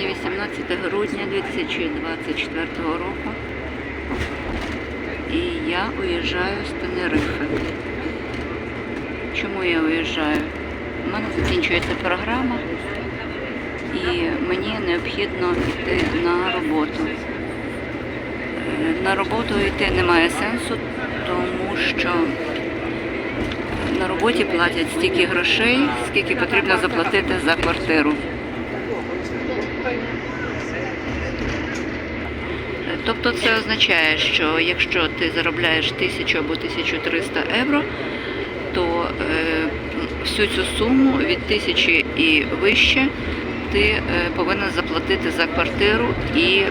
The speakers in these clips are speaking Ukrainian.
Сьогодні 18 грудня 2024 року. І я уїжджаю з Тенерифи. Чому я уїжджаю? У мене закінчується програма і мені необхідно йти на роботу. На роботу йти немає сенсу, тому що на роботі платять стільки грошей, скільки потрібно заплатити за квартиру. Тобто це означає, що якщо ти заробляєш 1000 або 1300 євро, то е, всю цю суму від 1000 і вище ти е, повинен заплатити за квартиру і е,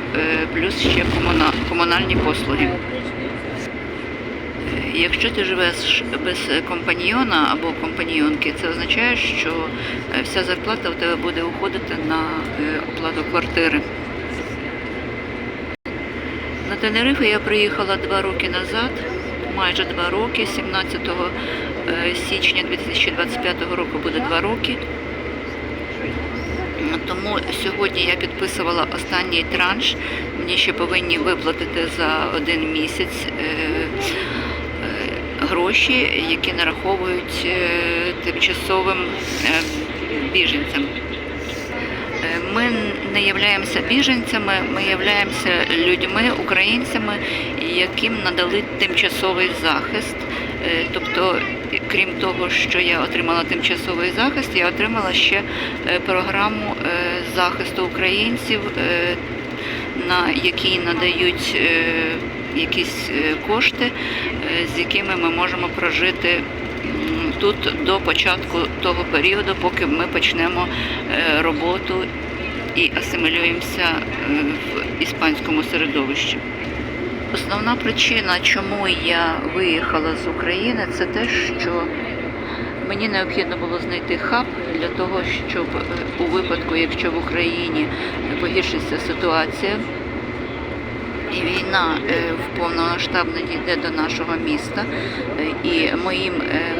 плюс ще комуна- комунальні послуги. Якщо ти живеш без компаньйона або компаньйонки, це означає, що вся зарплата у тебе буде уходити на оплату квартири. На Тенерифе я приїхала два роки назад, майже два роки, 17 е, січня 2025 року буде два роки. Тому сьогодні я підписувала останній транш. Мені ще повинні виплатити за один місяць е, е, гроші, які нараховують тимчасовим біженцям. Ми не являємося біженцями, ми являємося людьми, українцями, яким надали тимчасовий захист. Е, Тобто, крім того, що я отримала тимчасовий захист, я отримала ще е, програму е, захисту українців, на якій надають якісь кошти, з якими ми можемо прожити тут до початку того періоду, поки ми почнемо е, роботу і асимілюємося е, в іспанському середовищі. Основна причина, чому я виїхала з України, це те, що мені необхідно було знайти хаб для того, щоб е, у випадку, якщо в Україні погіршиться ситуація, і війна в повномасштабно дійде до нашого міста, і моїм е,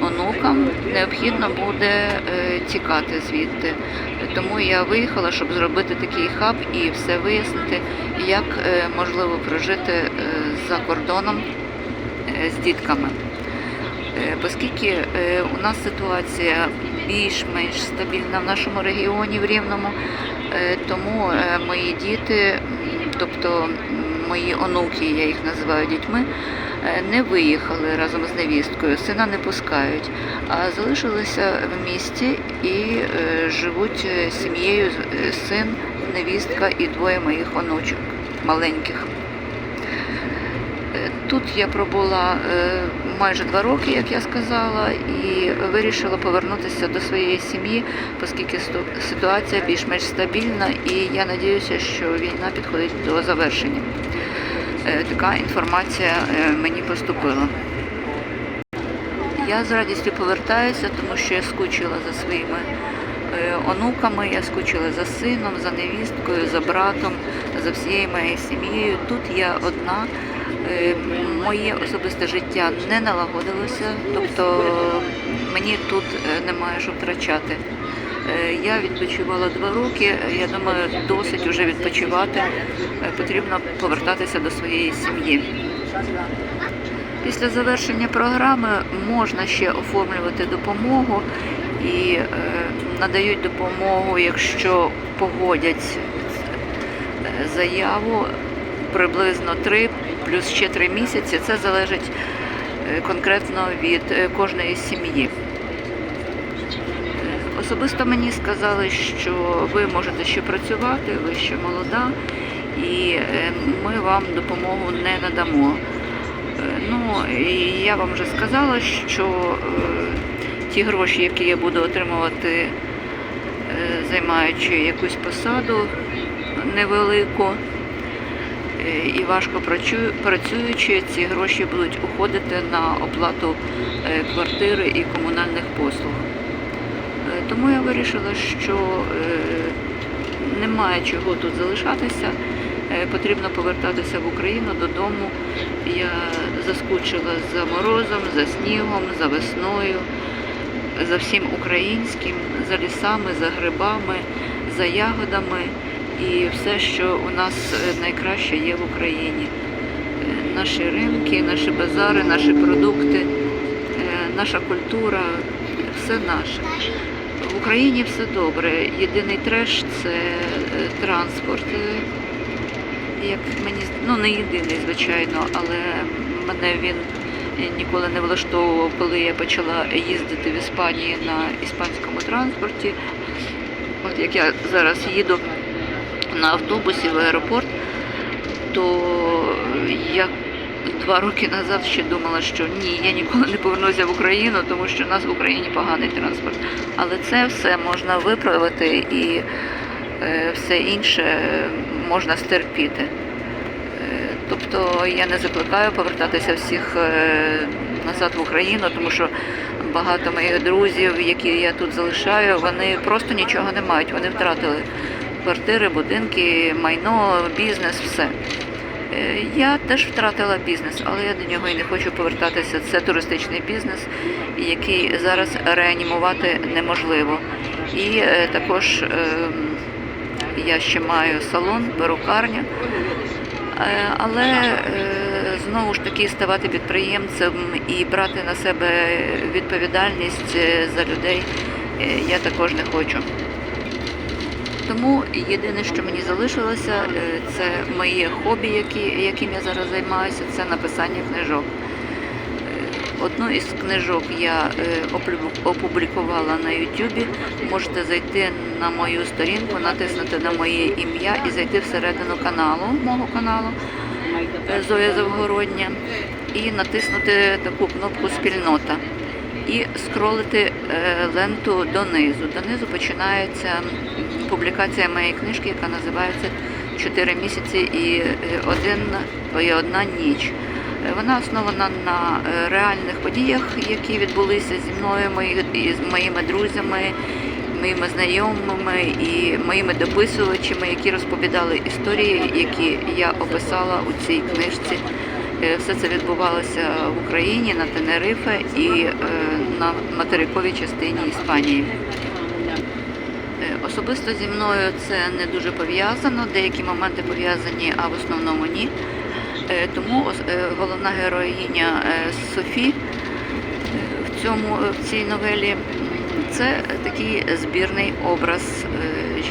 онукам необхідно буде е, тікати звідти. Тому я виїхала, щоб зробити такий хаб і все вияснити, як е, можливо прожити е, за кордоном з дітками. Оскільки у нас ситуація більш-менш стабільна в нашому регіоні в Рівному, тому мої діти, тобто мої онуки, я їх називаю дітьми, е, не виїхали разом з невісткою, сина не пускають, а залишилися в місті і е, живуть е, сім'єю син, невістка і двоє моїх онучок маленьких. Тут я пробула майже два роки, як я сказала, і вирішила повернутися до своєї сім'ї, оскільки ситуація більш-менш стабільна, і я сподіваюся, що війна підходить до завершення. Е, Така інформація е, мені поступила. Я з радістю повертаюся, тому що я скучила за своїми е, онуками, я скучила за сином, за невісткою, за братом, за всією моєю сім'єю. Тут я одна. Е, Моє особисте життя не налагодилося, тобто мені тут е, немає що втрачати. Е, Я відпочивала два роки. Я думаю, досить вже відпочивати. Потрібно повертатися до своєї сім'ї. Після завершення програми можна ще оформлювати допомогу і надають допомогу, якщо погодять заяву приблизно 3 плюс ще 3 місяці. Це залежить е, конкретно від е, кожної сім'ї. Особисто мені сказали, що ви можете ще працювати, ви ще молода, і е, ми вам допомогу не надамо. Ну, і я вам вже сказала, що ті гроші, які я буду отримувати, займаючи якусь посаду невелику і важко працю- працюючи, ці гроші будуть уходити на оплату е, квартири і комунальних послуг. Е, Тому я вирішила, що е, немає чого тут залишатися. Потрібно повертатися в Україну додому. Я заскучила за морозом, за снігом, за весною, за всім українським, за лісами, за грибами, за ягодами і все, що у нас е, найкраще є в Україні. Е, Наші ринки, наші базари, наші продукти, е, наша культура все наше. В Україні все добре. Єдиний треш це транспорт. Як мені ну не єдиний, звичайно, але мене він ніколи не влаштовував, коли я почала їздити в Іспанії на іспанському транспорті. От як я зараз їду на автобусі в аеропорт, то я два роки назад ще думала, що ні, я ніколи не повернуся в Україну, тому що у нас в Україні поганий транспорт. Але це все можна виправити і е, все інше можна стерпіти. Е, Тобто я не закликаю повертатися всіх е, назад в Україну, тому що багато моїх друзів, які я тут залишаю, вони просто нічого не мають. Вони втратили квартири, будинки, майно, бізнес, все. Е, Я теж втратила бізнес, але я до нього і не хочу повертатися. Це туристичний бізнес, який зараз реанімувати неможливо. І е, також ем, я ще маю салон, перукарню. Е, Але знову ж таки ставати підприємцем і брати на себе відповідальність за людей я також не хочу. Тому єдине, що мені залишилося, е, це моє хобі, які, яким я зараз займаюся, це написання книжок. Е, Одну із книжок я е, опублікувала на Ютубі. Можете зайти на мою сторінку, натиснути на моє ім'я і зайти всередину каналу, мого каналу Зоя Завгородня, і натиснути таку кнопку Спільнота. І скролити е, ленту донизу. Донизу починається публікація моєї книжки, яка називається Чотири місяці і е, один і одна ніч. Е, Вона основана на реальних подіях, які відбулися зі мною, мої- з моїми друзями, моїми знайомими і моїми дописувачами, які розповідали історії, які я описала у цій книжці. Е, Все це відбувалося в Україні, на Тенерифе і е, на материковій частині Іспанії. Е, Особисто зі мною це не дуже пов'язано, деякі моменти пов'язані, а в основному ні. Тому головна героїня Софі в цьому в цій новелі це такий збірний образ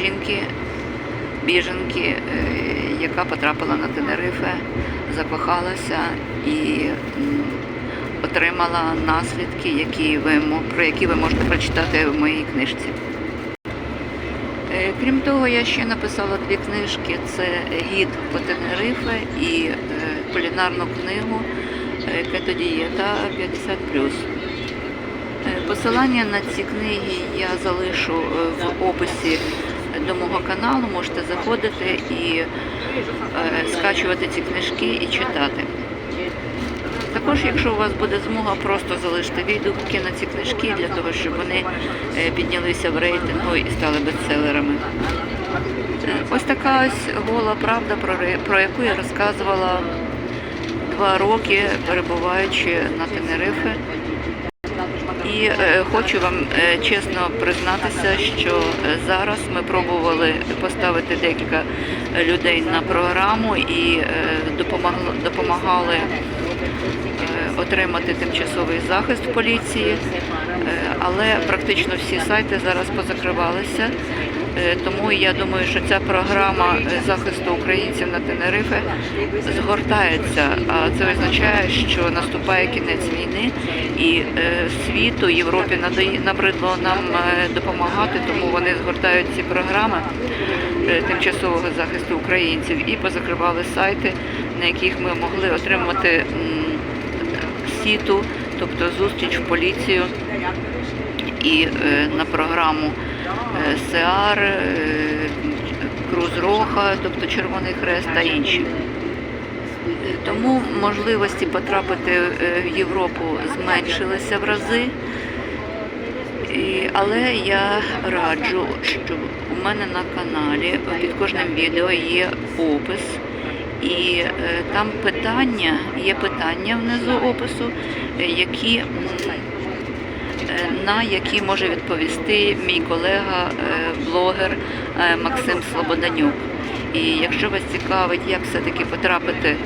жінки, біженки, яка потрапила на Тенерифе, закохалася і отримала наслідки, які ви про які ви можете прочитати в моїй книжці. Е, Крім того, я ще написала дві книжки: це гід по Тенерифе і е, кулінарну книгу е, Кетодієта 50+. Е, Посилання на ці книги я залишу в описі до мого каналу. Можете заходити і скачувати ці книжки і читати. Також, якщо у вас буде змога, просто залиште відгуки на ці книжки для того, щоб вони е, піднялися в рейтингу і стали бестселерами. Е, Ось така ось гола правда, про яку я розказувала два роки, перебуваючи на Тенерифе. І е, хочу вам е, чесно признатися, що е, зараз ми пробували поставити декілька людей на програму і допомагали отримати тимчасовий захист поліції, але практично всі сайти зараз позакривалися. Е, Тому я думаю, що ця програма е, захисту українців на Тенерифе згортається. А це означає, що наступає кінець війни, і е, світу Європі набридло нам допомагати, тому вони згортають ці програми тимчасового захисту українців і позакривали сайти, на яких ми могли отримати сіту, тобто зустріч в поліцію і на програму СЕАР, е, Круз Роха, тобто Червоний Хрест та інші. Тому можливості потрапити е, в Європу зменшилися в рази. Але я раджу, що у мене на каналі під кожним відео є опис, і е, там питання, є питання внизу опису, які на які може відповісти мій колега, е, блогер е, Максим Слободанюк. І якщо вас цікавить, як все-таки потрапити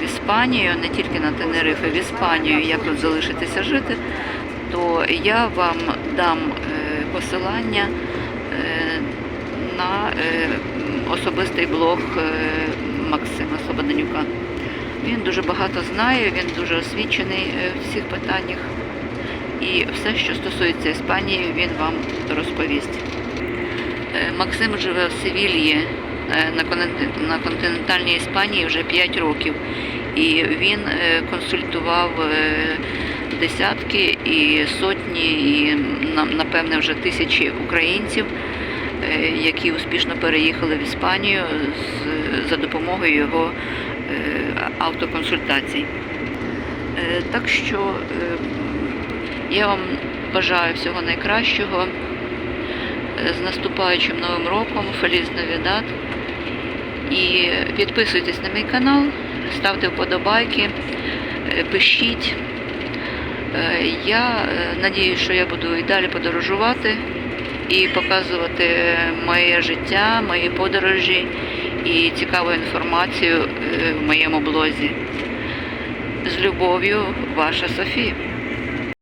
в Іспанію, не тільки на Тенерифе, в Іспанію, як тут залишитися жити, то я вам дам е, посилання е, на е, особистий блог е, Максима Слободанюка. Він дуже багато знає, він дуже освічений е, в цих питаннях. І все, що стосується Іспанії, він вам розповість. Е, Максим живе в Севільї е, на континентальній Іспанії вже 5 років. І він е, консультував десятки і сотні, і напевне вже тисячі українців, які успішно переїхали в Іспанію за допомогою його автоконсультацій. Так що я вам бажаю всього найкращого. Е, З наступаючим новим роком, Феліз Навідат. І підписуйтесь на мій канал, ставте вподобайки, е, пишіть. Е, Я надіюсь, що я буду і далі подорожувати і показувати моє життя, мої подорожі і цікаву інформацію в моєму блозі. З любов'ю, ваша Софія.